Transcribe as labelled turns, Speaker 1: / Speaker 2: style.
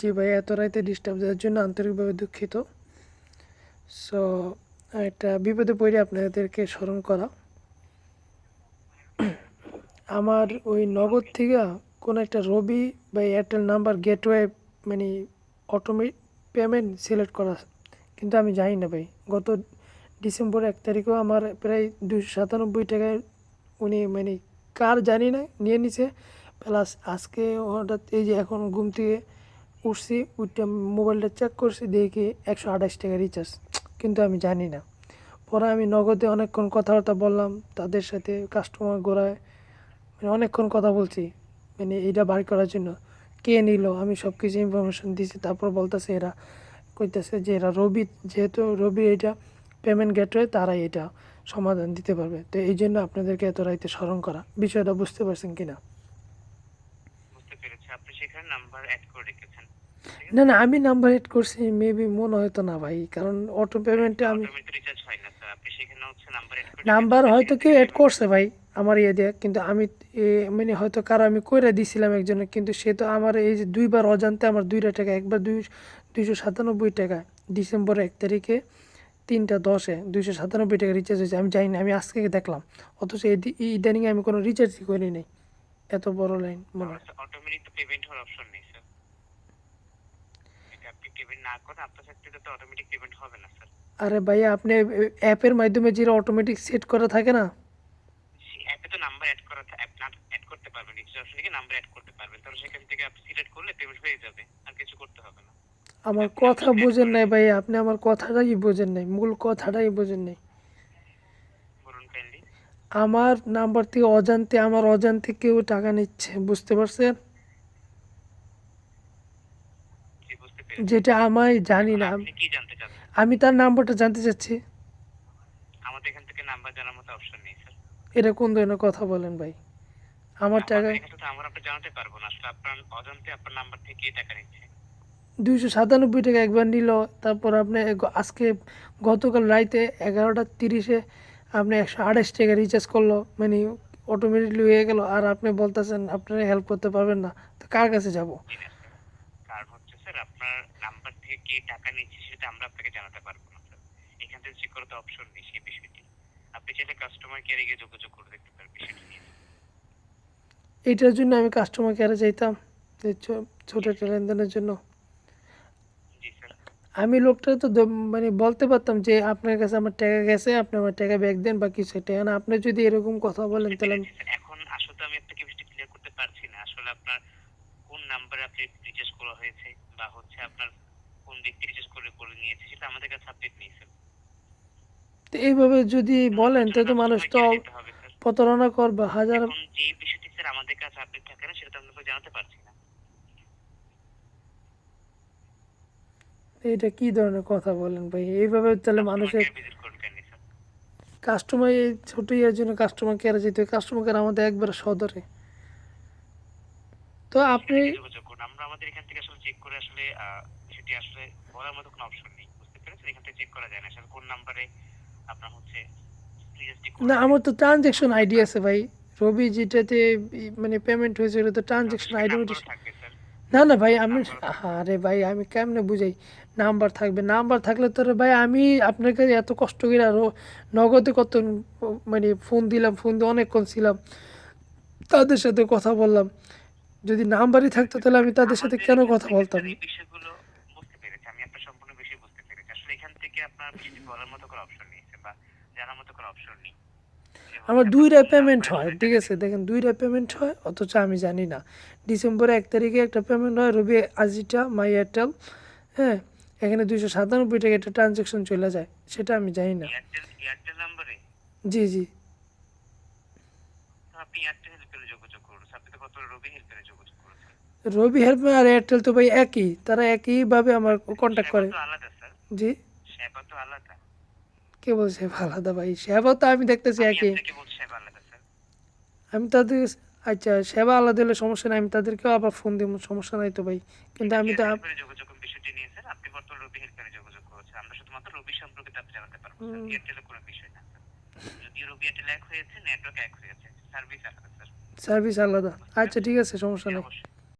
Speaker 1: জি ভাই, এত রাতে ডিস্টার্ব দেওয়ার জন্য আন্তরিকভাবে দুঃখিত। সো একটা বিপদে পড়ে আপনাদেরকে স্মরণ করা। আমার ওই নগদ থেকে কোনো একটা রবি বা এয়ারটেল নাম্বার গেটওয়ে মানে অটোমেট পেমেন্ট সিলেক্ট করা। কিন্তু আমি জানি না ভাই, গত ডিসেম্বর এক তারিখেও আমার প্রায় দুশো সাতানব্বই টাকায় উনি মানে কার জানি না, নিয়ে নিছে। প্লাস আজকে হঠাৎ এই যে এখন ঘুম থেকে উঠছি, উঠে মোবাইলটা চেক করছি, দেখি একশো আঠাশ টাকা রিচার্জ কিন্তু আমি জানি না। পরে আমি নগদে অনেকক্ষণ কথাবার্তা বললাম, তাদের সাথে কাস্টমার গোড়ায় মানে অনেকক্ষণ কথা বলছি মানে এটা বার করার জন্য। কে নিল? আমি সব কিছু ইনফরমেশন দিয়েছি তারপর বলতেছে এরা, কইতেছে যে এরা রবি, যেহেতু রবি এটা পেমেন্ট গেটওয়ে তারাই এটা সমাধান দিতে পারবে। তো এই জন্য আপনাদেরকে এত রাইতে স্মরণ করা। বিষয়টা বুঝতে পারছেন কি না
Speaker 2: বুঝতে পেরেছি আপনি সেখানে নাম্বার অ্যাড করে রেখেছেন।
Speaker 1: না না আমি নাম্বার এড করছি মেবি মনে হয়তো না ভাই কারণ অটো পেমেন্টে আমি
Speaker 2: রিচার্জ হয় না স্যার আপনি সেখানে হচ্ছে নাম্বার অ্যাড করে
Speaker 1: নাম্বার হয়তো কেউ এড করছে ভাই আমার ইয়ে দিয়ে কিন্তু আমি মানে হয়তো কারও আমি কইরা দিছিলাম একজনের কিন্তু সে তো আমার এই যে দুইবার অজান্তে আমার দুইটা টাকা একবার দুই দুইশো সাতানব্বই টাকা ডিসেম্বর এক তারিখে তিনটা দশে দুইশো সাতানব্বই টাকা রিচার্জ হয়েছে আমি জানি না আমি আজকে দেখলাম। অথচ ইদানিং আমি কোনো রিচার্জই করি নাই এত বড় লাইন হয়
Speaker 2: অটোমেটিক তো পেমেন্ট হওয়ার অপশন নেই স্যার আপনি পেমেন্ট না করেন আপনার সাথে তো অটোমেটিক পেমেন্ট হবে না স্যার
Speaker 1: আরে ভাইয়া আপনি অ্যাপের মাধ্যমে যেটা অটোমেটিক সেট করা থাকে না?
Speaker 2: অ্যাপে তো নাম্বার অ্যাড করা অ্যাপ না অ্যাড করতে পারবেন রিচার্জ অপশনে গিয়ে নাম্বার অ্যাড করতে পারবেন। তাহলে সেখান থেকে আপনি সিলেক্ট করলে পেমেন্ট হয়ে যাবে আর কিছু করতে হবে না।
Speaker 1: আমার কথা বোঝেন নাই ভাই আপনি আমার কথাটাই বোঝেন নাই মূল কথাটাই বোঝেন নাই। আমার নাম্বার থেকে অজান্তে আমার অজান্তে কেউ টাকা নিচ্ছে বুঝতে পারছেন? যেটা আমায় জানি না। আমি তার নাম্বারটা জানতে চাচ্ছি।
Speaker 2: আমাদের এখান থেকে নাম্বার জানার মতো অপশন নেই স্যার
Speaker 1: এটা কোন ধরনের কথা বলেন ভাই? আমার টাকা
Speaker 2: আমরা জানাতে পারব না আসলে আপনার অজান্তে আপনার নাম্বার থেকে টাকা নিচ্ছে।
Speaker 1: দুইশো সাতানব্বই টাকা একবার নিল তারপর আপনি আজকে গতকাল রাইতে এগারোটা তিরিশে আপনি একশো আঠাশ টাকা রিচার্জ করল মানে অটোমেটিকলি হয়ে গেল আর আপনি বলতেছেন আপনারা হেল্প করতে পারবেন না তো কার কাছে যাব?
Speaker 2: কারণ হচ্ছে স্যার আপনার নাম্বার থেকে কে টাকা নিচ্ছে সেটা আমরা আপনাকে জানাতে পারব না স্যার এখান থেকে চেক করার তো অপশন নেই সেই বিষয়টি। আপনি চাইলে কাস্টমার কেয়ারে গিয়ে যোগাযোগ করে দেখতে পারেন বিষয়টি নিয়ে।
Speaker 1: এইটার জন্য আমি কাস্টমার কেয়ারে যাইতাম ছোট একটা লেনদেনের জন্য। আমি লোকটা তো মানে বলতে পারতাম যে আপনার কাছে আমার টাকা গেছে আপনি আমার টাকা ব্যাক দেন বা কিছু একটা এখন আপনি যদি এরকম কথা বলেন তাহলে।
Speaker 2: এখন আসলে আমি আপনাকে বিষয়টি ক্লিয়ার করতে পারছি না আসলে আপনার কোন নাম্বারে আপনি রিচার্জ করা হয়েছে বা হচ্ছে আপনার কোন ব্যক্তি রিচার্জ করে করে নিয়েছে সেটা আমাদের কাছে আপডেট নেই স্যার
Speaker 1: তো এইভাবে যদি বলেন তাহলে তো মানুষ তো। প্রতারণা করবে হাজার
Speaker 2: যে বিষয়টি স্যার আমাদের কাছে আপডেট থাকে না সেটা তো আমরা আপনাকে জানাতে পারছি
Speaker 1: এটা কি ধরনের কথা বলেন ভাই? এইভাবে তাহলে মানুষের কাস্টমার এই ছোট ইয়ার জন্য কাস্টমার কেয়ারে যেতে হয়। কাস্টমার কেয়ার আমাদের একবার সদরে। তো আপনি
Speaker 2: আমরা আমাদের এখান থেকে আসলে চেক করে আসলে বিষয়টি আসলে বলার মতো কোনো অপশন নেই। বুঝতে পেরেছেন? এখান থেকে চেক করা যায় না। আসলে কোন নাম্বারে আপনার হচ্ছে
Speaker 1: না আমার তো ট্রানজ্যাকশন আইডি আছে ভাই। রবি যেটাতে মানে পেমেন্ট হয়েছে ওটা তো ট্রানজ্যাকশন আইডি না না ভাই আমি আরে ভাই আমি কেমনে বুঝাই? নাম্বার থাকবে নাম্বার থাকলে তো ভাই আমি আপনার কাছে এত কষ্ট করে আরও নগদে কত মানে ফোন দিলাম ফোন দিয়ে অনেকক্ষণ ছিলাম তাদের সাথে কথা বললাম। যদি নাম্বারই থাকতো তাহলে আমি তাদের সাথে কেন কথা বলতাম?
Speaker 2: স্যার বিষয়গুলো বুঝতে পেরেছি আমি আপনার সম্পূর্ণ বিষয় বুঝতে পেরেছি। আসলে এখান থেকে আপনার বিষয়টি বলার মতো কোনো অপশন নেই বা জানার মতো কোনো অপশন নেই।
Speaker 1: আমার দুইটা পেমেন্ট হয় ঠিক আছে? দেখেন দুইটা পেমেন্ট হয় অথচ আমি জানি না। ডিসেম্বর এক তারিখে একটা পেমেন্ট হয় রবি আজিটা মাই এয়ারটেল হ্যাঁ? এখানে দুইশো সাতানব্বই টাকা একটা ট্রানজ্যাকশন চলে যায় সেটা আমি জানি না। জি জি।
Speaker 2: রবি
Speaker 1: হেল্প আর এয়ারটেল তো ভাই একই তারা একইভাবে আমার কন্ট্যাক্ট করে। জি?
Speaker 2: আলাদা।
Speaker 1: কে বলছে? আলাদা ভাই। সেবা তো আমি দেখতেছি একই। আমি তাদের আচ্ছা সেবা আলাদা হলে সমস্যা নাই। আমি তাদেরকেও আবার ফোন দিব। সমস্যা নাই তো ভাই। কিন্তু আমি তো আপ-
Speaker 2: হেল্পের যোগাযোগ বিষয়টি নিয়ে আপনি বর্তমান রবি হেল্পের যোগাযোগ করেছেন। আমরা শুধুমাত্র রবি সম্পর্কে আপনি জানাতে পারব স্যার।
Speaker 1: হুম।
Speaker 2: কোনো বিষয় না যদি রবি এয়ারটেল এক হয়েছে নেটওয়ার্ক এক হয়েছে। সার্ভিস আলাদা স্যার।
Speaker 1: সার্ভিস আলাদা। আচ্ছা ঠিক আছে সমস্যা নেই।